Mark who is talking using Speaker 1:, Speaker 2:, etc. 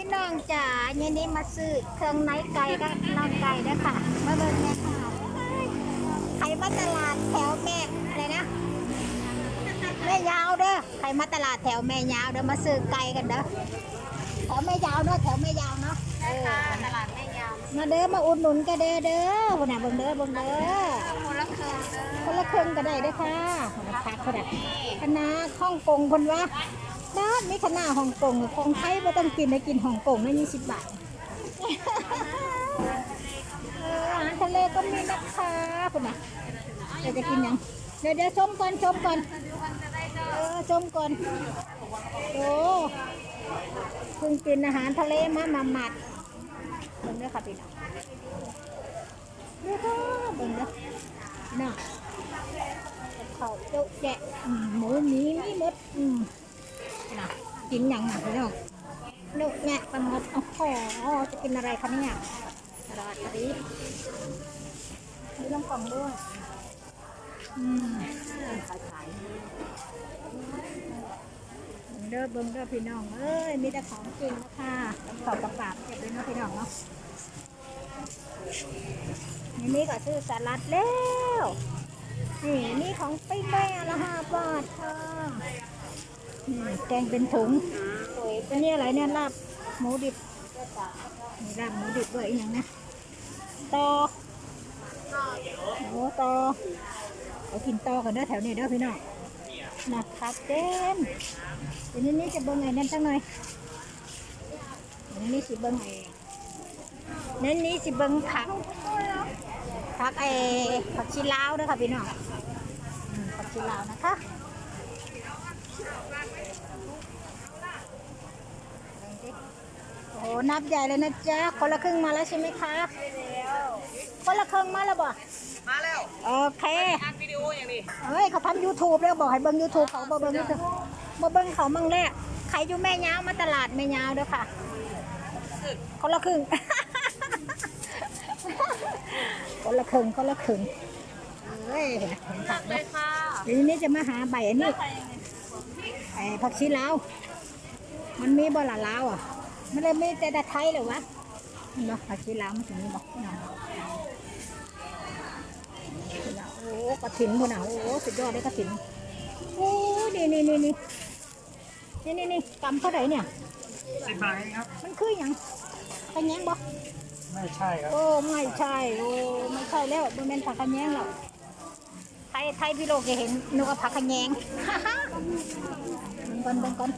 Speaker 1: พี่น้องจ๋าเย็นนี้มาซื้อเครื่องในไก่กับน้องไก่ด้วยค่ะ มาเบิ่งแม่ค่ะใครมาตลาดแถวแม่อะไรนะแม่ยาวเด้อใครมาตลาดแถวแม่ยาวเด้อมาซื้อไก่กันเด้อแถวแม่ยาวเนาะแถวแม่ยาวเนาะ
Speaker 2: ใช่ค่ะตลาดแม่ยาว
Speaker 1: มาเด้อมาอุดหนุนกันเด้อเด้อคนน่ะเบิ่งเด้อเบิ่งเด้อ
Speaker 2: คนละครึ่งเด้อ
Speaker 1: คนละครึ่งก็ได้เด้อค่ะพักเขาดักคณะฮ่องกงคนว่าน้ามีคณะฮ่องกงของไทยบ่ต้องกินได้กินฮ่องกงไม่มีสิบบาทอาหารทะเลก็มีนะคะคุณนะเดี๋ยวจะกินยัง เดี๋ยวเดี๋ยวชมก่อนชมก่อนเออชมก่อนโอ้เพิ่งกินอาหารทะเลมาหมาหมัดเบิ่งด้อค่ะพี่น้องเด้อค่ะเบิ่งด้อน่ะเขาเจ้าแกะหมูหมีมีหมดอืม กินหยังน่ะพี่น้องเนื้อแงะไปหมดโอ้โหจะกินอะไรคะเนี่ยตลาดตรีมีลงกล่องด้วยอืมขายขายเด้อเบิ้งเด้อพี่น้อง เอ้ย มีแต่ของจริงนะคะขอบกระปาบเก็บเลยเนาะพี่น้องเนาะนี่นี่ก็ซื้อสลัดแล้ว นี่นี่ของปิ้งแม่ละห้าบาทค่ะ นี่แกงเป็นถุงอันนี้อะไรเนี่ยลาบหมูดิบนี่ลาบหมูดิบด้วยอีกอย่างนะตอโอ้ตอเอากินตอกันเด้อแถวนี้เด้อพี่น้องนะครับเต็มเดี๋ยวนี้จะเบิ่งไงนั่นจังหน่อยเดี๋ยวนี้สิเบิ่งไงนั่นนี้สิเบิ่งผักผักไอ้ผักชีลาวด้อค่ะพี่น้องผักชีลาวนะคะเบิ่งสิโอ้โห นับใหญ่เลยนะจ๊ะ คนละครึ่งมาแล้วใช่ไหมคะคนละครึ่งมาแล้วบ่
Speaker 2: มาแล้ว
Speaker 1: โอเค
Speaker 2: อัดวิดีโออย่างนี้
Speaker 1: เฮ้ยเขาทำยูทูบแล้วบอกให้เบิ้งยูทูบเขาบ่เบิ้งยูทูบบ่เบิ้งเขามั่งแรกใครอยู่แม่ยาวมาตลาดแม่ยาวเด้อค่ะคนละครึ่งคนละครึ่งคนละครึ่งเฮ้ยเห็นเห็นผัก
Speaker 2: เล
Speaker 1: เด้อย
Speaker 2: ค่ะ
Speaker 1: เดี๋ยวนี้จะมาหาใบอันนี้ไอ้ผักชีลาวมันมีบ่ละลาวอะ มันเลยไม่แต่ตะไทยเลยวะเนบ่ผักชีลาวมันถึงมีบ่พี่น้องโอ้กระถินคนน่ะโอ้สุดยอดเลยกระถินโอ้นี่นี่นี่นี่นี่นี่นี่กำเท่าไหร่เนี่ย
Speaker 3: สิบบาทเองครับ
Speaker 1: มันคืออย่างขะแยงบ่
Speaker 3: ไม่ใช่ครับ
Speaker 1: โอ้ไม่ใช่โอ้ไม่ใช่แล้วบ่แม่นผักขะแยงหรอกไทยไทยพี่โลกจะเห็นนึกว่าผักขะแยงเบิ่งก่อนเบิ่งก่อน